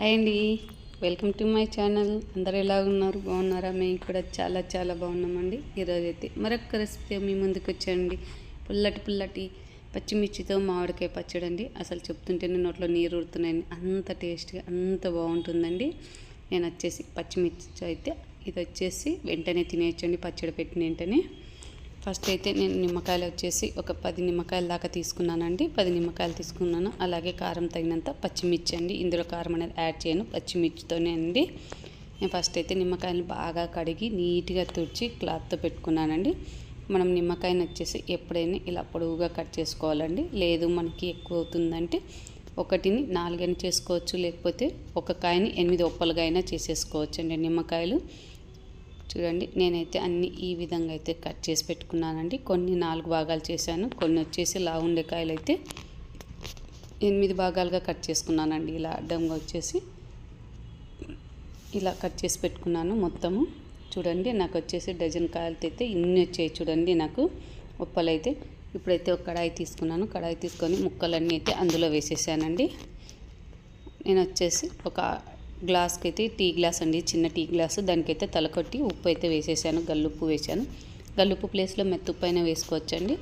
Hi అండి. Welcome to my channel. అందరు ఎలా ఉన్నారు? బాగున్నారా? మేము కూడా చాలా చాలా బాగున్నామండి. ఈరోజు అయితే మరొక రెసిపీ మీ ముందుకు వచ్చానండి. పుల్లటి పుల్లటి పచ్చిమిర్చితో మామిడికాయ పచ్చడి అండి. అసలు చెప్తుంటేనే నోట్లో నీరు ఊరుతున్నాయండి. అంత టేస్ట్గా అంత బాగుంటుందండి. నేను వచ్చేసి పచ్చిమిర్చి అయితే ఇది వచ్చేసి వెంటనే తినేయచ్చండి. పచ్చడి పెట్టిన వెంటనే. ఫస్ట్ అయితే నేను నిమ్మకాయలు వచ్చేసి ఒక పది నిమ్మకాయల దాకా తీసుకున్నానండి. పది నిమ్మకాయలు తీసుకున్నాను. అలాగే కారం తగినంత పచ్చిమిర్చి అండి. ఇందులో కారం అనేది యాడ్ చేయను. పచ్చిమిర్చితోనే అండి. నేను ఫస్ట్ అయితే నిమ్మకాయలు బాగా కడిగి నీట్గా తుడిచి క్లాత్తో పెట్టుకున్నానండి. మనం నిమ్మకాయని వచ్చేసి ఎప్పుడైనా ఇలా పొడవుగా కట్ చేసుకోవాలండి. లేదు మనకి ఎక్కువ అవుతుందంటే ఒకటిని నాలుగైనా చేసుకోవచ్చు. లేకపోతే ఒక కాయని ఎనిమిది ఒప్పలుగా అయినా చేసేసుకోవచ్చు అండి నిమ్మకాయలు. చూడండి నేనైతే అన్ని ఈ విధంగా అయితే కట్ చేసి పెట్టుకున్నానండి. కొన్ని నాలుగు భాగాలు చేశాను. కొన్ని వచ్చేసి లావుండే కాయలు అయితే ఎనిమిది భాగాలుగా కట్ చేసుకున్నానండి. ఇలా అడ్డంగా వచ్చేసి ఇలా కట్ చేసి పెట్టుకున్నాను మొత్తము. చూడండి నాకు వచ్చేసి డజన్ కాయలతో అయితే ఇన్ని వచ్చాయి చూడండి నాకు. ఉప్పలైతే ఇప్పుడైతే ఒక కడాయి తీసుకున్నాను. కడాయి తీసుకొని ముక్కలన్నీ అయితే అందులో వేసేసానండి. నేను వచ్చేసి ఒక గ్లాస్కి అయితే టీ గ్లాస్ అండి చిన్న టీ గ్లాసు. దానికైతే తలకొట్టి ఉప్పు అయితే వేసేసాను గల్లుప్పు వేసాను గల్లుప్పు ప్లేస్లో మెత్తుప్పు అయినా వేసుకోవచ్చండి.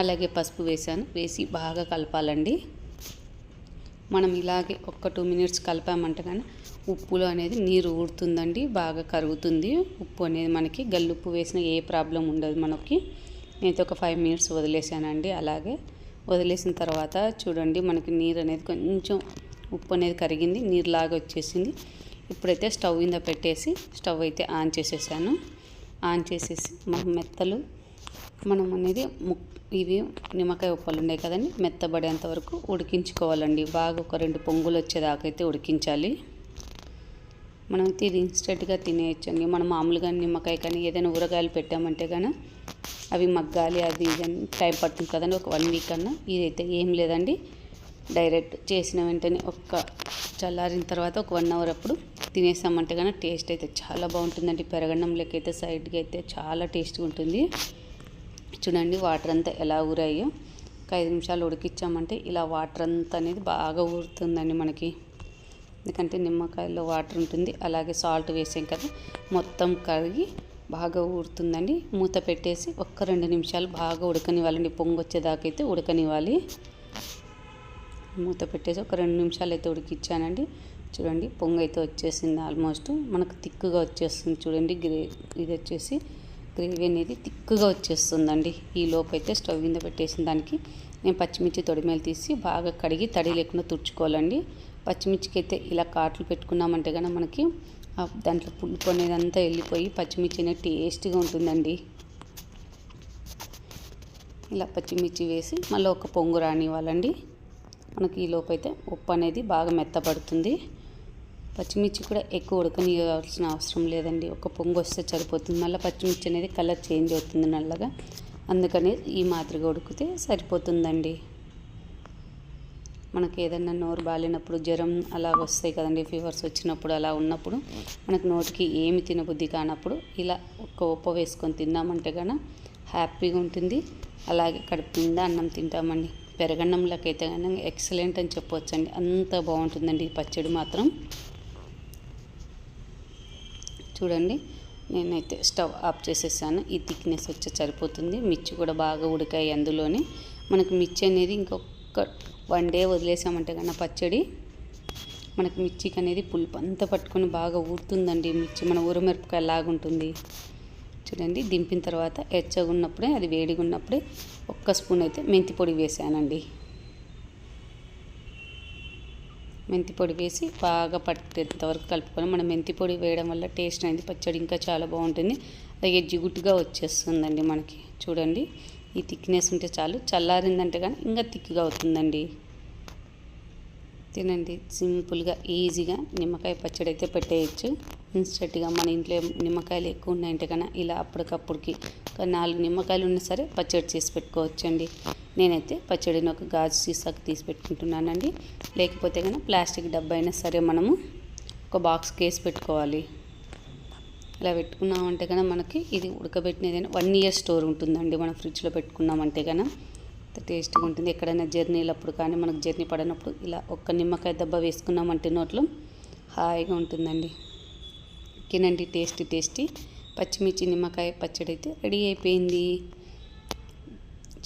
అలాగే పసుపు వేసాను వేసి బాగా కలపాలండి. మనం ఇలాగే ఒక్క టూ మినిట్స్ కలిపామంటే కానీ ఉప్పులో అనేది నీరు ఊరుతుందండి బాగా కరుగుతుంది. ఉప్పు అనేది మనకి గల్లుప్పు వేసిన ఏ ప్రాబ్లం ఉండదు మనకి. నేనైతే ఒక ఫైవ్ మినిట్స్ వదిలేసానండి అలాగే వదిలేసిన తర్వాత చూడండి మనకి నీరు అనేది కొంచెం ఉప్పు అనేది కరిగింది నీరులాగా వచ్చేసింది. ఇప్పుడైతే స్టవ్ మీద పెట్టేసి స్టవ్ అయితే ఆన్ చేసేసాను. ఆన్ చేసేసి మనం మెత్తలు మనం అనేది ఇవి నిమ్మకాయ ఉప్పలు ఉన్నాయి కదండి మెత్తబడేంత వరకు ఉడికించుకోవాలండి. బాగా ఒక రెండు పొంగులు వచ్చేదాకైతే ఉడికించాలి. మనం అయితే ఇది ఇన్స్టెంట్గా తినేయచ్చండి. మనం మామూలుగా నిమ్మకాయ కానీ ఏదైనా ఊరగాయలు పెట్టామంటే కానీ అవి మగ్గాలి అది ఇది అని టైం పడుతుంది కదండి ఒక వన్ వీక్ అన్నా. ఇదైతే ఏం లేదండి. డైరెక్ట్ చేసిన వెంటనే ఒక్క చల్లారిన తర్వాత ఒక వన్ అవర్ అప్పుడు తినేసామంటే కానీ టేస్ట్ అయితే చాలా బాగుంటుందండి. పెరగడంలోకి అయితే సైడ్కి అయితే చాలా టేస్ట్గా ఉంటుంది. చూడండి వాటర్ అంతా ఎలా ఊరాయో. ఒక ఐదు నిమిషాలు ఉడికిచ్చామంటే ఇలా వాటర్ అంతా అనేది బాగా ఊరుతుందండి మనకి. ఎందుకంటే నిమ్మకాయలో వాటర్ ఉంటుంది. అలాగే సాల్ట్ వేసాం కదా మొత్తం కరిగి బాగా ఊరుతుందండి. మూత పెట్టేసి ఒక్క రెండు నిమిషాలు బాగా ఉడకనివ్వాలండి. పొంగు వచ్చేదాకా అయితే ఉడకనివ్వాలి. మూత పెట్టేసి ఒక రెండు నిమిషాలు అయితే ఉడికిచ్చానండి. చూడండి పొంగు అయితే వచ్చేసింది ఆల్మోస్ట్. మనకు తిక్కుగా వచ్చేస్తుంది చూడండి గ్రే ఇది వచ్చేసి గ్రేవీ అనేది తిక్కుగా వచ్చేస్తుందండి. ఈ లోపు అయితే స్టవ్ మీద పెట్టేసిన దానికి నేను పచ్చిమిర్చి తొడిమేలు తీసి బాగా కడిగి తడి లేకుండా తుడుచుకోవాలండి. పచ్చిమిర్చికి అయితే ఇలా కాట్లు పెట్టుకున్నామంటే కానీ మనకి దాంట్లో పులుపు అనేది అంతా వెళ్ళిపోయి పచ్చిమిర్చి అనేది టేస్ట్గా ఉంటుందండి. ఇలా పచ్చిమిర్చి వేసి మళ్ళీ ఒక పొంగు రానివ్వాలండి. మనకి ఈ అయితే ఉప్పు అనేది బాగా మెత్తపడుతుంది. పచ్చిమిర్చి కూడా ఎక్కువ ఉడకనివ్వాల్సిన అవసరం లేదండి. ఒక పొంగు వస్తే సరిపోతుంది. మళ్ళీ పచ్చిమిర్చి అనేది కలర్ చేంజ్ అవుతుంది నల్లగా. అందుకని ఈ మాదిరిగా ఉడికితే సరిపోతుందండి. మనకి ఏదైనా నోరు బాలినప్పుడు జ్వరం అలా వస్తాయి కదండి ఫీవర్స్ వచ్చినప్పుడు అలా ఉన్నప్పుడు మనకు నోటికి ఏమి తినబుద్ధి కానప్పుడు ఇలా ఒక్క ఉప్ప వేసుకొని తిన్నామంటే కనుక హ్యాపీగా ఉంటుంది. అలాగే కడుపు నిండా అన్నం తింటామండి. పెరగన్నంలోకి అయితే కానీ ఎక్సలెంట్ అని చెప్పొచ్చండి. అంత బాగుంటుందండి ఈ పచ్చడి మాత్రం. చూడండి నేనైతే స్టవ్ ఆఫ్ చేసేసాను. ఈ థిక్నెస్ వచ్చి సరిపోతుంది. మిర్చి కూడా బాగా ఉడికాయి అందులోనే. మనకు మిర్చి అనేది ఇంకొక వన్ డే వదిలేసామంటే కన్నా పచ్చడి మనకు మిర్చికి అనేది పులుపు అంతా పట్టుకొని బాగా ఊరుతుందండి. మిర్చి మన ఊరమిరపకాయ లాగుంటుంది చూడండి దింపిన తర్వాత ఎచ్చగా ఉన్నప్పుడే అది వేడిగా ఉన్నప్పుడే ఒక్క స్పూన్ అయితే మెంతి పొడి వేసానండి. మెంతి పొడి వేసి బాగా పట్టేంత వరకు కలుపుకొని మనం మెంతి పొడి వేయడం వల్ల టేస్ట్ అనేది పచ్చడి ఇంకా చాలా బాగుంటుంది. అలాగే జిగుటుగా వచ్చేస్తుందండి మనకి. చూడండి ఈ థిక్నెస్ ఉంటే చాలు. చల్లారిందంటే కానీ ఇంకా థిక్గా అవుతుందండి. తినండి సింపుల్గా ఈజీగా నిమ్మకాయ పచ్చడి అయితే పెట్టేయచ్చు. ఇన్స్టెంట్గా మన ఇంట్లో నిమ్మకాయలు ఎక్కువ ఉన్నాయంటే కన్నా ఇలా అప్పటికప్పుడుకి. ఒక నాలుగు నిమ్మకాయలు ఉన్నా సరే పచ్చడి చేసి పెట్టుకోవచ్చండి. నేనైతే పచ్చడిని ఒక గాజు సీసాకు తీసి పెట్టుకుంటున్నానండి. లేకపోతే కన్నా ప్లాస్టిక్ డబ్బా అయినా సరే మనము ఒక బాక్స్ కేసి పెట్టుకోవాలి. ఇలా పెట్టుకున్నామంటే కన్నా మనకి ఇది ఉడకబెట్టినదైనా వన్ ఇయర్ స్టోర్ ఉంటుందండి. మనం ఫ్రిడ్జ్లో పెట్టుకున్నామంటే కన్నా టేస్ట్గా ఉంటుంది. ఎక్కడైనా జర్నీలప్పుడు కానీ మనకు జర్నీ పడినప్పుడు ఇలా ఒక్క నిమ్మకాయ దెబ్బ వేసుకున్నామంటే నోట్లో హాయిగా ఉంటుందండి. ఓకేనండి టేస్ట్ టేస్టీ. పచ్చిమిర్చి నిమ్మకాయ పచ్చడి అయితే రెడీ అయిపోయింది.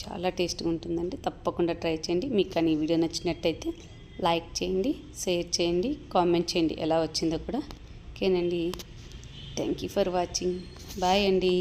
చాలా టేస్ట్గా ఉంటుందండి. తప్పకుండా ట్రై చేయండి. మీకు కానీ ఈ వీడియో నచ్చినట్టయితే లైక్ చేయండి షేర్ చేయండి కామెంట్ చేయండి. ఎలా వచ్చిందో కూడా. ఓకేనండి. Thank you for watching. Bye అండి.